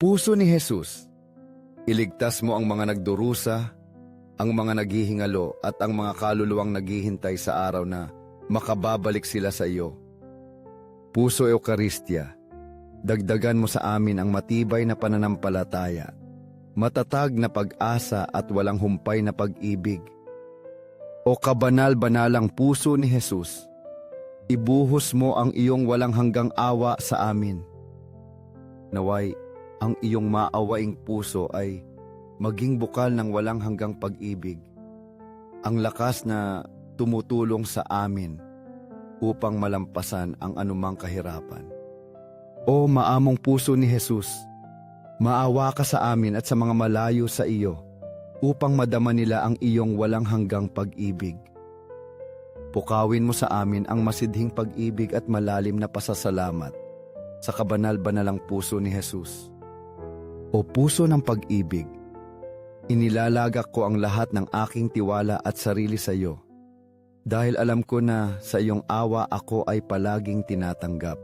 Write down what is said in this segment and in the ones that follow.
Puso ni Jesus, iligtas mo ang mga nagdurusa, ang mga naghihingalo at ang mga kaluluwang naghihintay sa araw na makababalik sila sa iyo. Puso Eucharistia, dagdagan mo sa amin ang matibay na pananampalataya, matatag na pag-asa at walang humpay na pag-ibig. O kabanal-banalang puso ni Jesus, ibuhos mo ang iyong walang hanggang awa sa amin. Naway, ang iyong maawaing puso ay maging bukal ng walang hanggang pag-ibig. Ang lakas na tumutulong sa amin upang malampasan ang anumang kahirapan. O maamong puso ni Jesus, maawa ka sa amin at sa mga malayo sa iyo upang madama nila ang iyong walang hanggang pag-ibig. Pukawin mo sa amin ang masidhing pag-ibig at malalim na pasasalamat sa kabanal-banalang puso ni Jesus. O puso ng pag-ibig, inilalagak ko ang lahat ng aking tiwala at sarili sa iyo. Dahil alam ko na sa iyong awa ako ay palaging tinatanggap.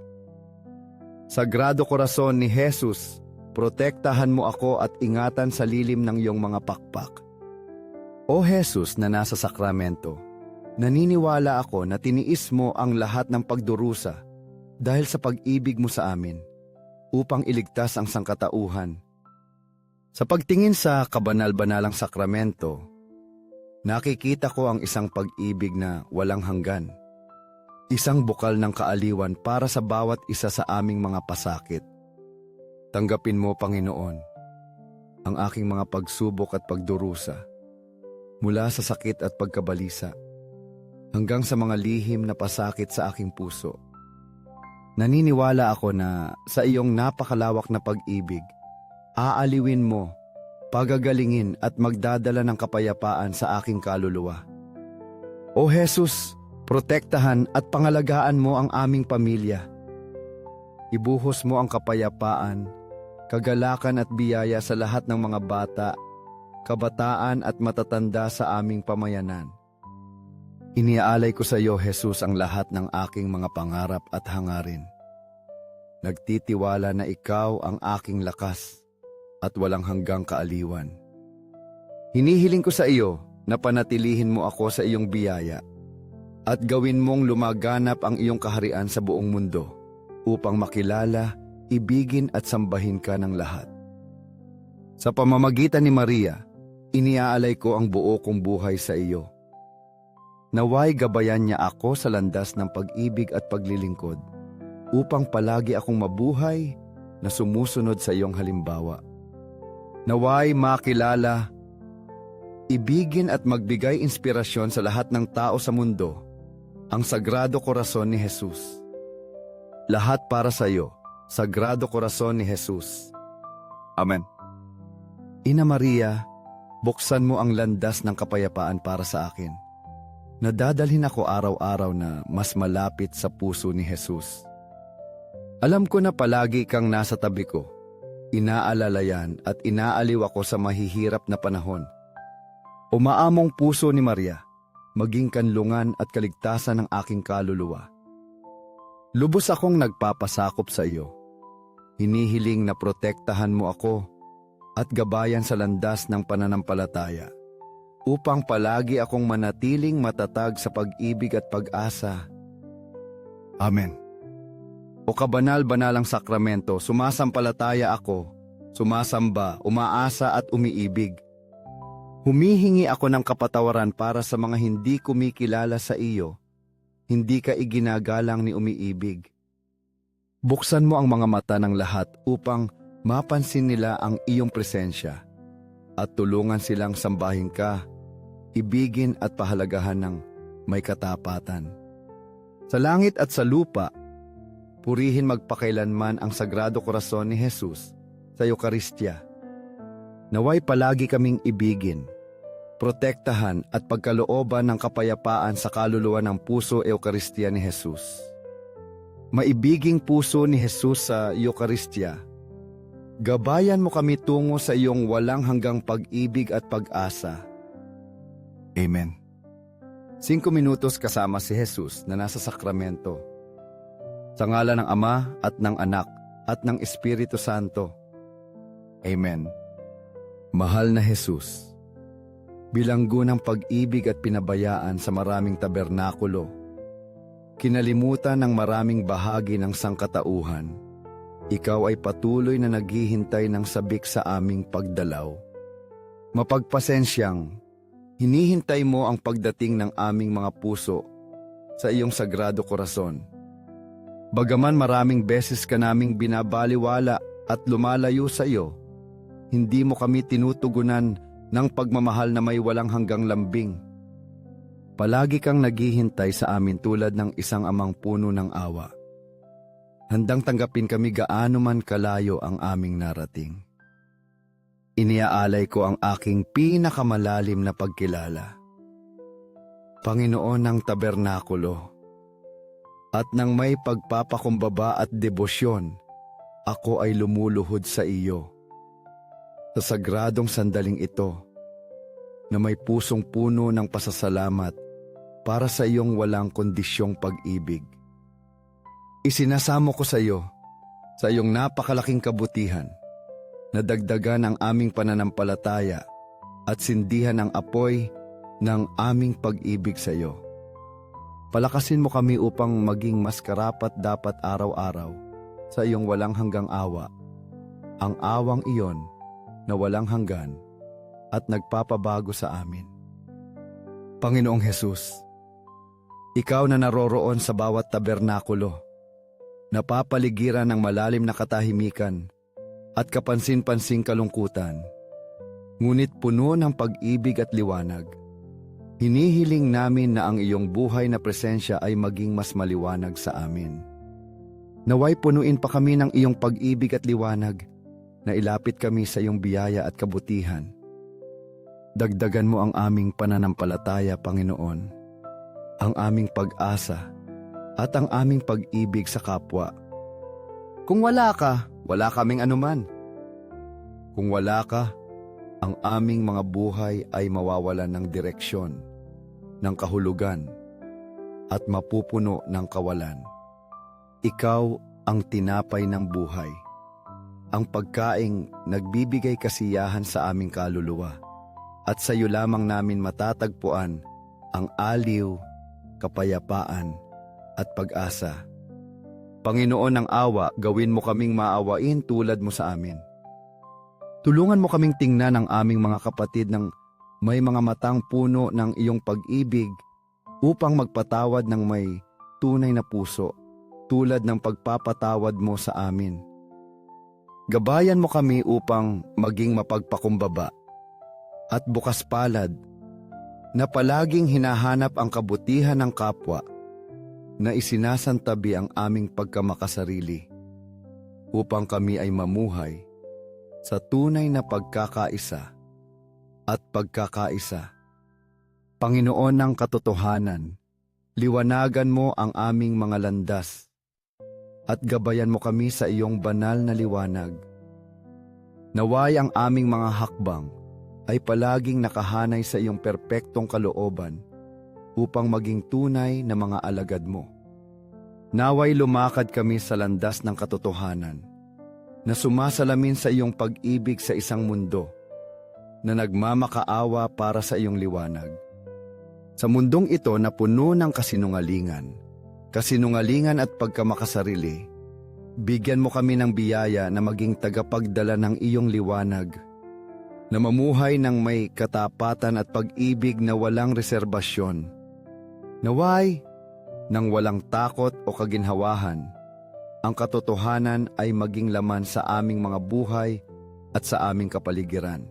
Sagrado Korason ni Jesus, protektahan mo ako at ingatan sa lilim ng iyong mga pakpak. O Jesus na nasa sakramento, naniniwala ako na tiniis mo ang lahat ng pagdurusa dahil sa pag-ibig mo sa amin upang iligtas ang sangkatauhan. Sa pagtingin sa kabanal-banalang sakramento, nakikita ko ang isang pag-ibig na walang hanggan. Isang bukal ng kaaliwan para sa bawat isa sa aming mga pasakit. Tanggapin mo, Panginoon, ang aking mga pagsubok at pagdurusa mula sa sakit at pagkabalisa hanggang sa mga lihim na pasakit sa aking puso. Naniniwala ako na sa iyong napakalawak na pag-ibig, aaliwin mo, pagagalingin at magdadala ng kapayapaan sa aking kaluluwa. O Jesus, protektahan at pangalagaan mo ang aming pamilya. Ibuhos mo ang kapayapaan, kagalakan at biyaya sa lahat ng mga bata, kabataan at matatanda sa aming pamayanan. Iniaalay ko sa iyo, Jesus, ang lahat ng aking mga pangarap at hangarin. Nagtitiwala na ikaw ang aking lakas at walang hanggang kaaliwan. Hinihiling ko sa iyo na panatilihin mo ako sa iyong biyaya at gawin mong lumaganap ang iyong kaharian sa buong mundo upang makilala, ibigin at sambahin ka ng lahat. Sa pamamagitan ni Maria, iniaalay ko ang buo kong buhay sa iyo. Naway gabayan niya ako sa landas ng pag-ibig at paglilingkod upang palagi akong mabuhay na sumusunod sa iyong halimbawa. Naway makilala, ibigin at magbigay inspirasyon sa lahat ng tao sa mundo ang Sagrado Corazon ni Jesus. Lahat para sa iyo, Sagrado Corazon ni Jesus. Amen. Ina Maria, buksan mo ang landas ng kapayapaan para sa akin. Nadadalhin ako araw-araw na mas malapit sa puso ni Jesus. Alam ko na palagi kang nasa tabi ko. Inaalalayan at inaaliw ako sa mahihirap na panahon. Umaamong puso ni Maria, maging kanlungan at kaligtasan ng aking kaluluwa. Lubos akong nagpapasakop sa iyo. Hinihiling na protektahan mo ako at gabayan sa landas ng pananampalataya upang palagi akong manatiling matatag sa pag-ibig at pag-asa. Amen. O kabanal-banalang sakramento, sumasampalataya ako, sumasamba, umaasa at umiibig. Humihingi ako ng kapatawaran para sa mga hindi kumikilala sa iyo, hindi ka iginagalang ni umiibig. Buksan mo ang mga mata ng lahat upang mapansin nila ang iyong presensya at tulungan silang sambahin ka, ibigin at pahalagahan ng may katapatan. Sa langit at sa lupa, purihin magpakailanman ang Sagrado Corazon ni Jesus sa Eucharistia. Naway palagi kaming ibigin, protektahan at pagkalooban ng kapayapaan sa kaluluwa ng puso Eucharistia ni Jesus. Maibiging puso ni Jesus sa Eucharistia, gabayan mo kami tungo sa iyong walang hanggang pag-ibig at pag-asa. Amen. Singko minutos kasama si Jesus na nasa sakramento. Sa ngala ng Ama at ng Anak at ng Espiritu Santo. Amen. Mahal na Jesus, bilanggo ng pag-ibig at pinabayaan sa maraming tabernakulo, kinalimutan ng maraming bahagi ng sangkatauhan, ikaw ay patuloy na naghihintay ng sabik sa aming pagdalaw. Mapagpasensyang, hinihintay mo ang pagdating ng aming mga puso sa iyong sagrado korason. Bagaman maraming beses ka naming binabaliwala at lumalayo sa iyo, hindi mo kami tinutugunan ng pagmamahal na may walang hanggang lambing. Palagi kang naghihintay sa amin tulad ng isang amang puno ng awa. Handang tanggapin kami gaano man kalayo ang aming narating. Iniaalay ko ang aking pinakamalalim na pagkilala. Panginoon ng tabernakulo, at nang may pagpapakumbaba at debosyon, ako ay lumuluhod sa iyo. Sa sagradong sandaling ito, na may pusong puno ng pasasalamat para sa iyong walang kondisyong pag-ibig. Isinasamo ko sa iyo, sa iyong napakalaking kabutihan, na dagdagan ang aming pananampalataya at sindihan ang apoy ng aming pag-ibig sa iyo. Palakasin mo kami upang maging mas karapat dapat araw-araw sa iyong walang hanggang awa. Ang awang iyon na walang hanggan at nagpapabago sa amin. Panginoong Hesus, Ikaw na naroroon sa bawat tabernakulo, napapaligiran ng malalim na katahimikan at kapansin-pansing kalungkutan, ngunit puno ng pag-ibig at liwanag. Hinihiling namin na ang iyong buhay na presensya ay maging mas maliwanag sa amin. Naway punuin pa kami ng iyong pag-ibig at liwanag na ilapit kami sa iyong biyaya at kabutihan. Dagdagan mo ang aming pananampalataya, Panginoon, ang aming pag-asa at ang aming pag-ibig sa kapwa. Kung wala ka, wala kaming anuman. Kung wala ka, ang aming mga buhay ay mawawalan ng direksyon, ng kahulugan, at mapupuno ng kawalan. Ikaw ang tinapay ng buhay, ang pagkaing nagbibigay kasiyahan sa aming kaluluwa, at sa iyo lamang namin matatagpuan ang aliw, kapayapaan, at pag-asa. Panginoon ng awa, gawin mo kaming maawain tulad mo sa amin. Tulungan mo kaming tingnan ang aming mga kapatid ng may mga matang puno ng iyong pag-ibig upang magpatawad ng may tunay na puso tulad ng pagpapatawad mo sa amin. Gabayan mo kami upang maging mapagpakumbaba at bukas palad na palaging hinahanap ang kabutihan ng kapwa na isinasantabi ang aming pagkamakasarili upang kami ay mamuhay sa tunay na pagkakaisa at pagkakaisa. Panginoon ng katotohanan, liwanagan mo ang aming mga landas at gabayan mo kami sa iyong banal na liwanag. Naway ang aming mga hakbang ay palaging nakahanay sa iyong perpektong kalooban upang maging tunay na mga alagad mo. Naway lumakad kami sa landas ng katotohanan na sumasalamin sa iyong pag-ibig sa isang mundo na nagmamakaawa para sa iyong liwanag. Sa mundong ito na puno ng kasinungalingan, kasinungalingan at pagkamakasarili, bigyan mo kami ng biyaya na maging tagapagdala ng iyong liwanag, na mamuhay ng may katapatan at pag-ibig na walang reserbasyon. Naway, nang walang takot o kaginhawahan, ang katotohanan ay maging laman sa aming mga buhay at sa aming kapaligiran.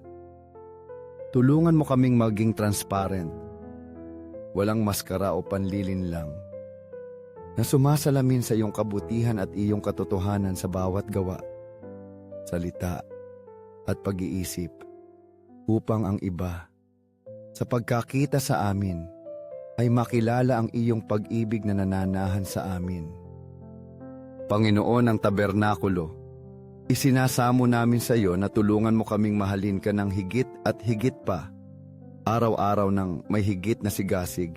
Tulungan mo kaming maging transparent, walang maskara o panlilin lang, na sumasalamin sa iyong kabutihan at iyong katotohanan sa bawat gawa, salita at pag-iisip upang ang iba, sa pagkakita sa amin, ay makilala ang iyong pag-ibig na nananahan sa amin. Panginoon ng tabernakulo, isinasamo namin sa iyo na tulungan mo kaming mahalin ka ng higit at higit pa, araw-araw ng may higit na sigasig.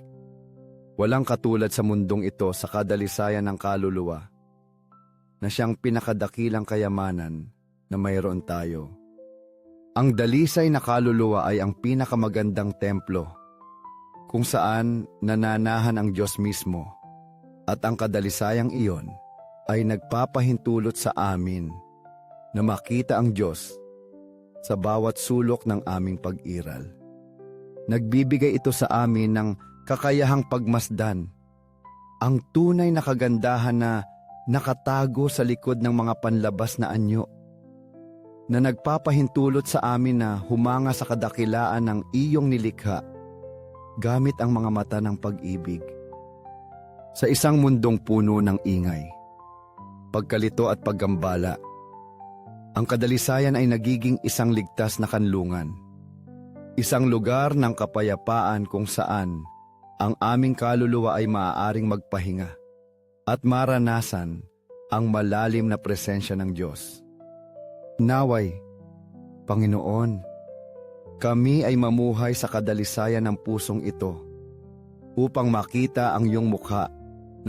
Walang katulad sa mundong ito sa kadalisayan ng kaluluwa, na siyang pinakadakilang kayamanan na mayroon tayo. Ang dalisay na kaluluwa ay ang pinakamagandang templo kung saan nananahan ang Diyos mismo at ang kadalisayang iyon ay nagpapahintulot sa amin na makita ang Diyos sa bawat sulok ng aming pag-iral. Nagbibigay ito sa amin ng kakayahang pagmasdan ang tunay na kagandahan na nakatago sa likod ng mga panlabas na anyo na nagpapahintulot sa amin na humanga sa kadakilaan ng iyong nilikha gamit ang mga mata ng pag-ibig. Sa isang mundong puno ng ingay, pagkalito at paggambala, ang kadalisayan ay nagiging isang ligtas na kanlungan. Isang lugar ng kapayapaan kung saan ang aming kaluluwa ay maaaring magpahinga at maranasan ang malalim na presensya ng Diyos. Naway, Panginoon, kami ay mamuhay sa kadalisayan ng pusong ito upang makita ang iyong mukha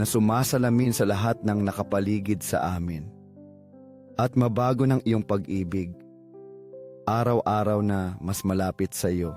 na sumasalamin sa lahat ng nakapaligid sa amin at mabago ng iyong pag-ibig, araw-araw na mas malapit sa iyo.